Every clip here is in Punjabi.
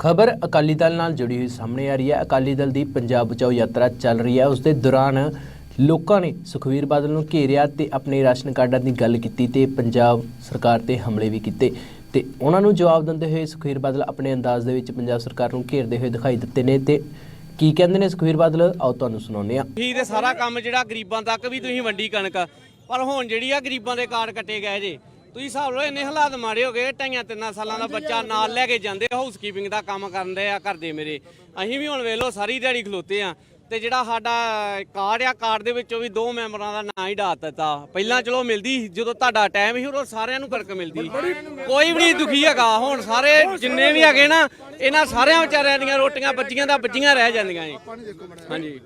ਖਬਰ ਅਕਾਲੀ ਦਲ ਨਾਲ ਜੁੜੀ ਹੋਈ ਸਾਹਮਣੇ ਆ ਰਹੀ ਹੈ। ਅਕਾਲੀ ਦਲ ਦੀ ਪੰਜਾਬ ਬਚਾਓ ਯਾਤਰਾ ਚੱਲ ਰਹੀ ਹੈ। ਉਸ ਦੇ ਦੌਰਾਨ ਲੋਕਾਂ ਨੇ ਸੁਖਵੀਰ ਬਾਦਲ ਨੂੰ ਘੇਰਿਆ ਤੇ ਆਪਣੇ ਰਾਸ਼ਨ ਕਾਰਡਾਂ ਦੀ ਗੱਲ ਕੀਤੀ ਤੇ ਪੰਜਾਬ ਸਰਕਾਰ ਤੇ ਹਮਲੇ ਵੀ ਕੀਤੇ। ਤੇ ਉਹਨਾਂ ਨੂੰ ਜਵਾਬ ਦਿੰਦੇ ਹੋਏ ਸੁਖਵੀਰ ਬਾਦਲ ਆਪਣੇ ਅੰਦਾਜ਼ ਦੇ ਵਿੱਚ ਪੰਜਾਬ ਸਰਕਾਰ ਨੂੰ ਘੇਰਦੇ ਹੋਏ ਦਿਖਾਈ ਦਿੱਤੇ ਨੇ ਤੇ ਕੀ ਕਹਿੰਦੇ ਨੇ ਸੁਖਵੀਰ ਬਾਦਲ? ਆਓ ਤੁਹਾਨੂੰ ਸੁਣਾਉਂਦੇ ਹਾਂ। ਤੁਸੀਂ ਤੇ ਸਾਰਾ ਕੰਮ ਜਿਹੜਾ ਗਰੀਬਾਂ ਤੱਕ ਵੀ ਤੁਸੀਂ ਵੰਡੀ ਕਣਕ, ਪਰ ਹੁਣ ਜਿਹੜੀ ਆ ਗਰੀਬਾਂ ਦੇ ਕਾਰਡ ਕੱਟੇ ਗਏ ਜੇ। ਤੁਸੀਂ ਹਿਸਾਬ ਲਓ ਇੰਨੇ ਹਾਲਾਤ ਮਾੜੇ ਹੋ ਗਏ ਢਾਈਆਂ ਤਿੰਨਾਂ ਸਾਲਾਂ ਦਾ ਬੱਚਾ ਨਾਲ ਲੈ ਕੇ ਜਾਂਦੇ ਹਾਊਸ ਕੀਪਿੰਗ ਦਾ ਕੰਮ ਕਰਦੇ ਆ ਘਰ ਦੇ ਮੇਰੇ। ਅਸੀਂ ਵੀ ਹੁਣ ਵੇਖ ਲਓ ਸਾਰੀ ਦਿਹਾੜੀ ਖਲੋਤੇ ਆ। ਤੇ ਜਿਹੜਾ ਸਾਡਾ ਕਾਰਡ ਆ ਕਾਰਡ ਦੇ ਵਿੱਚੋਂ ਵੀ ਦੋ ਮੈਂਬਰਾਂ ਦਾ ਨਾਂ ਹੀ ਡਾਤ ਦਿੱਤਾ। ਪਹਿਲਾਂ ਚਲੋ ਮਿਲਦੀ ਸੀ, ਜਦੋਂ ਤੁਹਾਡਾ ਟਾਈਮ ਸੀ ਉਦੋਂ ਸਾਰਿਆਂ ਨੂੰ ਫ਼ਰਕ ਮਿਲਦੀ ਕੋਈ ਵੀ ਨਹੀਂ ਦੁਖੀ ਹੈਗਾ। ਹੁਣ ਸਾਰੇ ਜਿੰਨੇ ਵੀ ਹੈਗੇ ਨਾ ਇਹਨਾਂ ਸਾਰਿਆਂ ਵਿਚਾਰਿਆਂ ਦੀਆਂ ਰੋਟੀਆਂ ਬੱਚੀਆਂ ਦਾ ਬੱਚੀਆਂ ਰਹਿ ਜਾਂਦੀਆਂ ਜੀ। ਹਾਂਜੀ।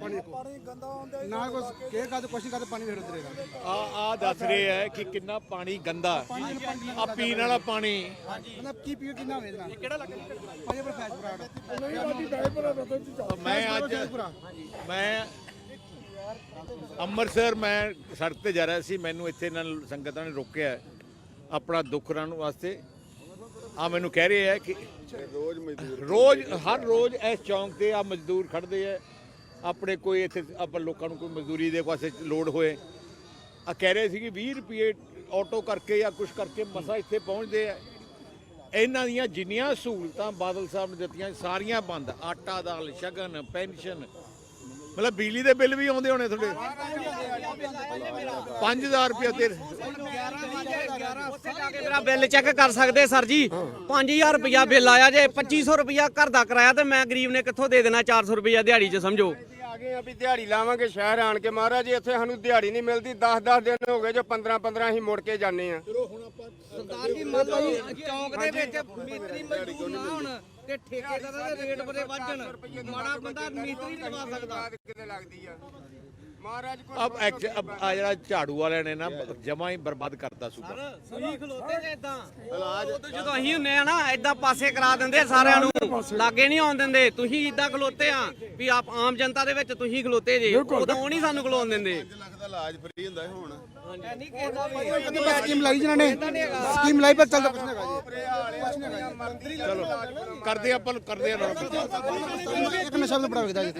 ਪਾਣੀ ਪਾਣੀ ਦੇਖੋ ਨਾ ਕੁਛ ਕੇ ਕਾਦੇ ਕੁਛ ਕਾਦੇ ਪਾਣੀ ਫੇਰ ਉਤਰੇਗਾ ਆ ਆ ਦੱਸ ਰਹੇ ਹੈ ਕਿ ਕਿੰਨਾ ਪਾਣੀ ਗੰਦਾ ਆ ਪੀਣ ਵਾਲਾ ਪਾਣੀ। ਮਤਲਬ ਕੀ ਪੀਓ ਕਿੰਨਾ ਵੇਚਣਾ ਕਿਹੜਾ ਲੱਗ ਪਾਣੀ ਪਰ ਫੈਸ ਬਰਾੜ ਮੈਂ ਅੱਜ ਮੈਂ ਅੰਮ੍ਰਿਤਸਰ ਮੈਂ ਸੜਕ ਤੇ ਜਾ ਰਿਹਾ ਸੀ ਮੈਨੂੰ ਇੱਥੇ ਨਾਲ ਸੰਗਤਾਂ ਨੇ ਰੋਕਿਆ ਹੈ ਆਪਣਾ ਦੁੱਖ ਰਹਿਣ ਵਾਸਤੇ। ਆ ਮੈਨੂੰ ਕਹਿ ਰਹੇ ਹੈ ਕਿ ਰੋਜ਼ ਮਜ਼ਦੂਰ ਰੋਜ਼ ਹਰ ਰੋਜ਼ ਇਸ ਚੌਂਕ ਤੇ ਆ ਮਜ਼ਦੂਰ ਖੜਦੇ ਹੈ। ਆਪਣੇ ਕੋਈ ਇੱਥੇ ਆਪਾਂ ਲੋਕਾਂ ਨੂੰ ਕੋਈ ਮਜ਼ਦੂਰੀ ਦੇ ਪਾਸੇ ਲੋੜ ਹੋਏ। ਆ ਕਹਿ ਰਹੇ ਸੀ ਕਿ 20 ਰੁਪਏ ਆਟੋ ਕਰਕੇ ਜਾਂ ਕੁਝ ਕਰਕੇ ਮਸਾ ਇੱਥੇ ਪਹੁੰਚਦੇ ਆ। ਇਹਨਾਂ ਦੀਆਂ ਜਿੰਨੀਆਂ ਸਹੂਲਤਾਂ ਬਾਦਲ ਸਾਹਿਬ ਨੇ ਦਿੱਤੀਆਂ, ਸਾਰੀਆਂ ਬੰਦ। ਆਟਾ ਦਾਲ, ਸ਼ਗਨ, ਪੈਨਸ਼ਨ ਮਤਲਬ ਬਿਜਲੀ ਦੇ ਬਿੱਲ ਵੀ ਆਉਂਦੇ ਹੋਣੇ ਤੁਹਾਡੇ? 5000 ਰੁਪਏ ਤੇ ਉੱਥੇ ਜਾ ਕੇ ਮੇਰਾ ਬਿੱਲ ਚੈੱਕ ਕਰ ਸਕਦੇ ਸਰ ਜੀ। 5000 ਰੁਪਇਆ ਬਿੱਲ ਆਇਆ ਜੇ 2500 ਰੁਪਇਆ ਘਰ ਦਾ ਕਿਰਾਇਆ ਤੇ ਮੈਂ ਗਰੀਬ ਨੇ ਕਿੱਥੋਂ ਦੇ ਦੇਣਾ 400 ਰੁਪਇਆ ਦਿਹਾੜੀ 'ਚ ਸਮਝੋ? ਆ ਗਏ ਆ ਵੀ ਦਿਹਾੜੀ ਲਾਵਾਂਗੇ ਸ਼ਹਿਰ ਆਣ ਕੇ ਮਹਾਰਾਜ ਜੀ ਇੱਥੇ ਸਾਨੂੰ ਦਿਹਾੜੀ ਨਹੀਂ ਮਿਲਦੀ। 10-10 ਦਿਨ ਹੋ ਗਏ ਜੋ 15-15 ਅਸੀਂ ਮੁੜ ਕੇ ਜਾਂਦੇ ਆ ਸਰਦਾਰ ਜੀ ਮੰਨ ਲਓ ਚੌਂਕ ਦੇ ਵਿੱਚ ਮਿਸਤਰੀ ਮਜ਼ਦੂਰ ਨਾ ਹੋਣ ਤੇ ਠੇਕੇਦਾਰਾਂ ਦੇ ਰੇਟ ਬੜੇ ਵੱਜਣ ਮਾੜਾ ਬੰਦਾ ਮਿਸਤਰੀ ਨਹੀਂ ਲਵਾ ਸਕਦਾ। ਕਿਤੇ ਲੱਗਦੀ ਆ ਮਹਾਰਾਜ ਕੋਲ ਅਬ ਅਬ ਆ ਜਿਹੜਾ ਝਾੜੂ ਵਾਲਿਆਂ ਨੇ ਨਾ ਜਮਾ ਹੀ ਬਰਬਾਦ ਕਰਤਾ ਸੂਬਾ। ਸਹੀ ਖਲੋਤੇ ਜੇ ਇਦਾਂ ਉਦੋਂ ਜਦੋਂ ਅਸੀਂ ਹੁੰਨੇ ਆ ਨਾ ਇਦਾਂ ਪਾਸੇ ਕਰਾ ਦਿੰਦੇ ਆ ਸਾਰਿਆਂ ਨੂੰ। ਲਾਗੇ ਨਹੀਂ ਆਉਣ ਦਿੰਦੇ। ਤੁਸੀਂ ਇਦਾਂ ਖਲੋਤੇ ਆ ਵੀ ਆਪ ਆਮ ਜਨਤਾ ਦੇ ਵਿੱਚ ਤੁਸੀਂ ਖਲੋਤੇ ਜੇ। ਉਦੋਂ ਨਹੀਂ ਸਾਨੂੰ ਖਲੋਣ ਦਿੰਦੇ। ਸਕੀਮ ਲਾਈ ਜਿਨ੍ਹਾਂ ਨੇ ਸਕੀਮ ਲਾਈ ਪਰ ਚੱਲਦਾ ਕੁਛ ਨਹੀਂ ਹੈਗਾ ਜੀ। ਕਰਦੇ ਆਪਾਂ ਨੂੰ ਕਰਦੇ ਆ ਨਾ। ਇੱਕ ਨਸ਼ਾ ਵੀ ਬੜਾ ਵਿਕਦਾ ਜੀ।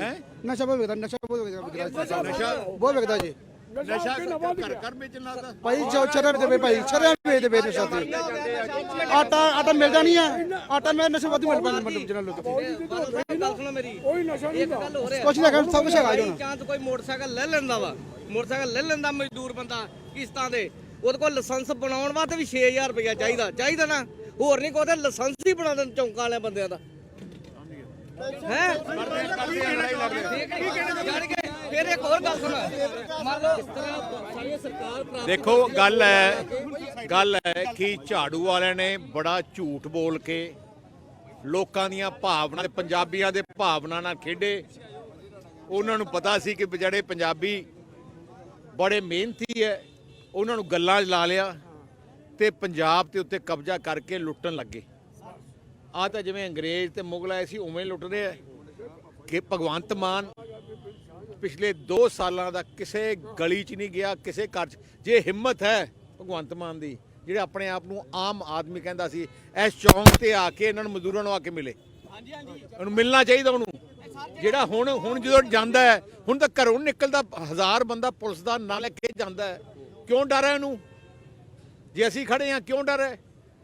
ਨਸ਼ਾ ਬਹੁਤ ਵਿਕਦਾ ਨਸ਼ਾ ਬਹੁਤ ਵਿਕਦਾ ਨਸ਼ਾ ਬਹੁਤ ਵਿਕਦਾ ਜੀ। ਨਸ਼ਾ ਘਰ ਘਰ ਵਿੱਚ ਲਾਤਾ ਭਾਈ ਜੋ ਚਰਨ ਦੇ ਭਾਈ ਚਰਨ ਵੇ ਦੇ ਨਸ਼ਾ ਤੇ ਆਟਾ ਆਟਾ ਮਿਲਦਾ ਨਹੀਂ ਹੈ ਆਟਾ ਮੈਂ ਨਸ਼ਾ ਵੱਧ ਮਿਲ ਪੈਂਦਾ ਮਤਲਬ ਜਿਹਨਾਂ ਲੋਕ ਗੱਲ ਸੁਣੋ ਮੇਰੀ। ਇੱਕ ਗੱਲ ਹੋ। ਰਿਹਾ ਕੁਛ ਨਹੀਂ ਹੈਗਾ ਸਭ ਕੁਛ ਹੈਗਾ ਜੀ ਚਾਂਸ ਕੋਈ ਮੋਟਰਸਾਈਕਲ ਲੈ ਲੈਂਦਾ ਵਾ। ਮੋਟਰਸਾਈਕਲ ਲੈ ਲੈਂਦਾ ਮਜ਼ਦੂਰ ਬੰਦਾ ਕਿਸ਼ਤਾਂ ਦੇ। ਉਹਦੇ ਕੋਲ ਲਾਇਸੈਂਸ ਬਣਾਉਣ ਵਾਸਤੇ ਵੀ 6000 ਰੁਪਇਆ ਚਾਹੀਦਾ। ਚਾਹੀਦਾ ਨਾ। ਹੋਰ ਨਹੀਂ ਕੋਈ ਲਾਇਸੈਂਸ ਹੀ ਬਣਾ ਦੇਣ ਚੌਂਕਾਂ ਵਾਲੇ ਬੰਦਿਆਂ ਦਾ। ਹੈ? ਫਿਰ ਇੱਕ ਹੋਰ ਗੱਲ ਸੁਣ। ਮੰਨ ਲਓ ਇਸ ਤਰ੍ਹਾਂ ਸਾਰੀ ਸਰਕਾਰ ਦੇਖੋ ਗੱਲ ਹੈ ਗੱਲ ਹੈ ਕਿ ਝਾੜੂ ਵਾਲਿਆਂ ਨੇ ਬੜਾ ਝੂਠ ਬੋਲ ਕੇ ਲੋਕਾਂ ਦੀਆਂ ਭਾਵਨਾ ਤੇ ਪੰਜਾਬੀਆਂ ਦੇ ਭਾਵਨਾ ਨਾਲ ਖੇਡੇ। ਉਹਨਾਂ ਨੂੰ ਪਤਾ ਸੀ ਕਿ ਜਿਹੜੇ ਪੰਜਾਬੀ ਬੜੇ ਮਿਹਨਤੀ ਹੈ ਉਹਨਾਂ ਨੂੰ ਗੱਲਾਂ 'ਚ ਲਾ ਲਿਆ ਤੇ ਪੰਜਾਬ ਦੇ ਉੱਤੇ ਕਬਜ਼ਾ ਕਰਕੇ ਲੁੱਟਣ ਲੱਗੇ। ਆ ਤਾਂ ਜਿਵੇਂ ਅੰਗਰੇਜ਼ ਤੇ ਮੁਗਲ ਆਏ ਸੀ ਉਵੇਂ ਲੁੱਟ ਰਹੇ ਆ। ਕਿ ਭਗਵੰਤ ਮਾਨ ਪਿਛਲੇ 2 ਸਾਲਾਂ ਦਾ ਕਿਸੇ ਗਲੀ 'ਚ ਨਹੀਂ ਗਿਆ ਕਿਸੇ ਘਰ 'ਚ। ਜੇ ਹਿੰਮਤ ਹੈ ਭਗਵੰਤ ਮਾਨ ਦੀ ਜਿਹੜੇ ਆਪਣੇ ਆਪ ਨੂੰ ਆਮ ਆਦਮੀ ਕਹਿੰਦਾ ਸੀ ਇਸ ਚੌਂਕ ਤੇ ਆ ਕੇ ਇਹਨਾਂ ਨੂੰ ਮਜ਼ਦੂਰਾਂ ਨੂੰ ਆ ਕੇ ਮਿਲੇ। ਹਾਂਜੀ ਹਾਂਜੀ। ਉਹਨੂੰ ਮਿਲਣਾ ਚਾਹੀਦਾ ਉਹਨੂੰ। ਜਿਹੜਾ ਹੁਣ ਹੁਣ ਜਦੋਂ ਜਾਂਦਾ ਹੈ ਹੁਣ ਤਾਂ ਘਰੋਂ ਨਿਕਲਦਾ ਹਜ਼ਾਰ ਬੰਦਾ ਪੁਲਿਸ ਦਾ ਨਾਂ ਲੈ ਕੇ ਜਾਂਦਾ ਹੈ। ਕਿਉਂ ਡਰ ਹੈ ਇਹਨੂੰ? ਜੇ ਅਸੀਂ ਖੜੇ ਹਾਂ ਕਿਉਂ ਡਰ ਹੈ?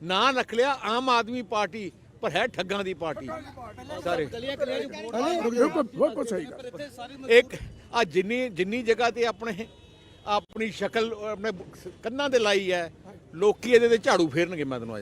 ਨਾਂ ਰੱਖ ਲਿਆ ਆਮ ਆਦਮੀ ਪਾਰਟੀ। ਪਰ ਹੈ ਠੱਗਾਂ ਦੀ ਪਾਰਟੀ। ਸਾਰੇ। ਇੱਕ ਆ ਜਿੰਨੀ ਜਿੰਨੀ ਜਗ੍ਹਾ ਤੇ ਆਪਣੇ ਆਪਣੀ ਸ਼ਕਲ ਆਪਣੇ ਕੰਨਾਂ ਤੇ ਲਾਈ ਹੈ ਲੋਕੀ ਇਹਦੇ ਤੇ ਝਾੜੂ ਫੇਰਨਗੇ ਮੈਂ ਤੈਨੂੰ ਅੱਜ